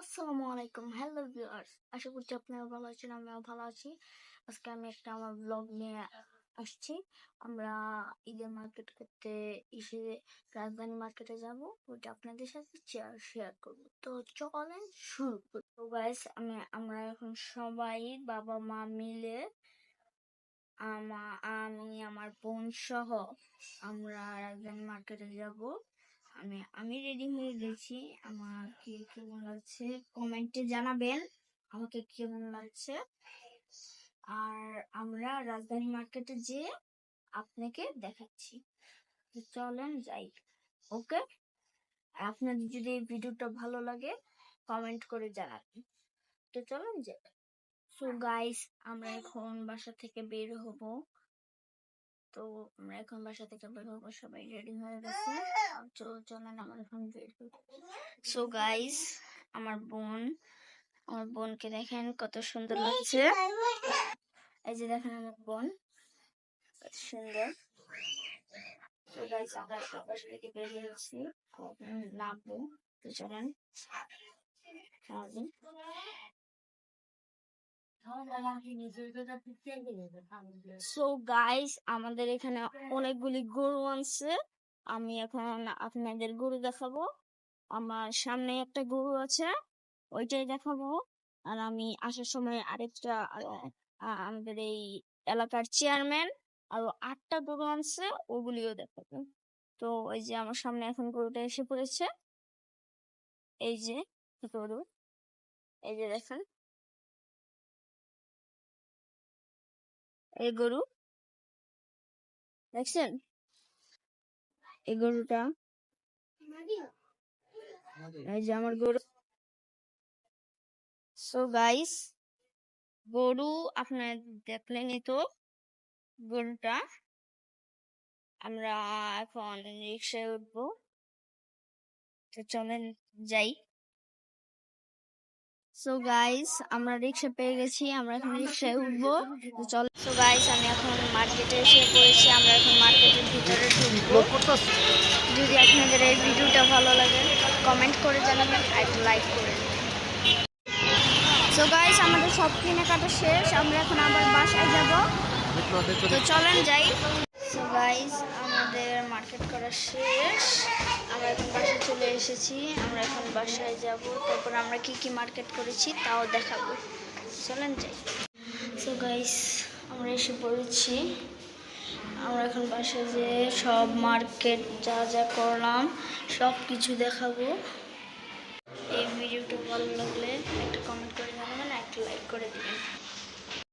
আসসালামু আলাইকুম। Hello viewers আশা করছি আপনারা ভালো আছেন, আমিও ভালো আছি। আজকে আমি একটা আমার ব্লগ নিয়ে আসছি। আমরা ঈদের মার্কেট করতে এসে রাজধানী মার্কেটে যাব। ওইটা আপনাদের সাথে শেয়ার শেয়ার করব। তো চলেন শুরু করি। তো গাইস আমি, আমরা এখন সবাই বাবা মা মিলে আমা, আমি, আমার বোন সহ আমরা রাজধানী মার্কেটে যাব। আমি আমি রেডি হয়ে গেছি। আমাকে কেমন লাগছে কমেন্টে জানাবেন। আমাকে কেমন লাগছে আর আমরা রাজধানী মার্কেটে যেয়ে আপনাকে দেখাচ্ছি। চলেন যাই। ওকে আর আপনাদের যদি এই ভিডিওটা ভালো লাগে কমেন্ট করে জানাবেন। তো চলেন যাই। সো গাইস আমরা এখন বাসা থেকে বের হব। তো আমরা এখন বাসা থেকে বের হব। সবাই রেডি হয়ে গেছে। তো চলেন আমার এখন বের সো গাইস আমার বোন, আমার বোনকে দেখেন কত সুন্দর লাগছে। এই যে দেখেন আমার বোন, কত সুন্দর। তো গাইস আমরা বাসা থেকে বের হয়েছি। এখন নামবো। তো চলেন। সো গাইস আমাদের এখানে অনেকগুলি গরু আনছে। আমি এখন আপনাদের গরু দেখাবো। আমার সামনে একটা গরু আছে, ওইটাই দেখাবো। আর আমি আসার সময় আরেকটা আমাদের এই এলাকার চেয়ারম্যান আরও আটটা গরু আনছে, ওগুলিও দেখাবো। তো ওই যে আমার সামনে এখন গরুটা এসে পড়েছে। এই যে গরু। এই যে দেখেন। এই গরু। দেখছেন? এই গরুটা। এই যে আমার গরু। সো গাইস গরু আপনার দেখলেনই তো, গরুটা। আমরা এখন রিক্সায় উঠবো। তো চলেন যাই। সো গাইস আমরা রিক্সা পেয়ে গেছি, আমরা এখন রিক্সায় উঠবো। চল। সো গাইস আমি এখন মার্কেটে এসে পড়েছি, আমরা এখন মার্কেটের ভিতরে ঢুকবো। যদি আপনাদের এই ভিডিওটা ভালো লাগে কমেন্ট করে জানাবেন আর লাইক করে সো গাইস আমাদের সব কেনাকাটা শেষ, আমরা এখন আবার বাসায় যাব। তো চলেন যাই। সো গাইস আমাদের মার্কেট করা শেষ। এসেছি, আমরা এখন বাসায় যাব। তারপর আমরা কি কি মার্কেট করেছি তাও দেখাবো। চলেন যাই। সো গাইস আমরা এসে পড়েছি। আমরা এখন বাসায় যে সব মার্কেট যা যা করলাম, সব কিছু দেখাবো। এই ভিডিওটা ভালো লাগলে একটা কমেন্ট করে জানাবেন, একটা লাইক করে দিবেন।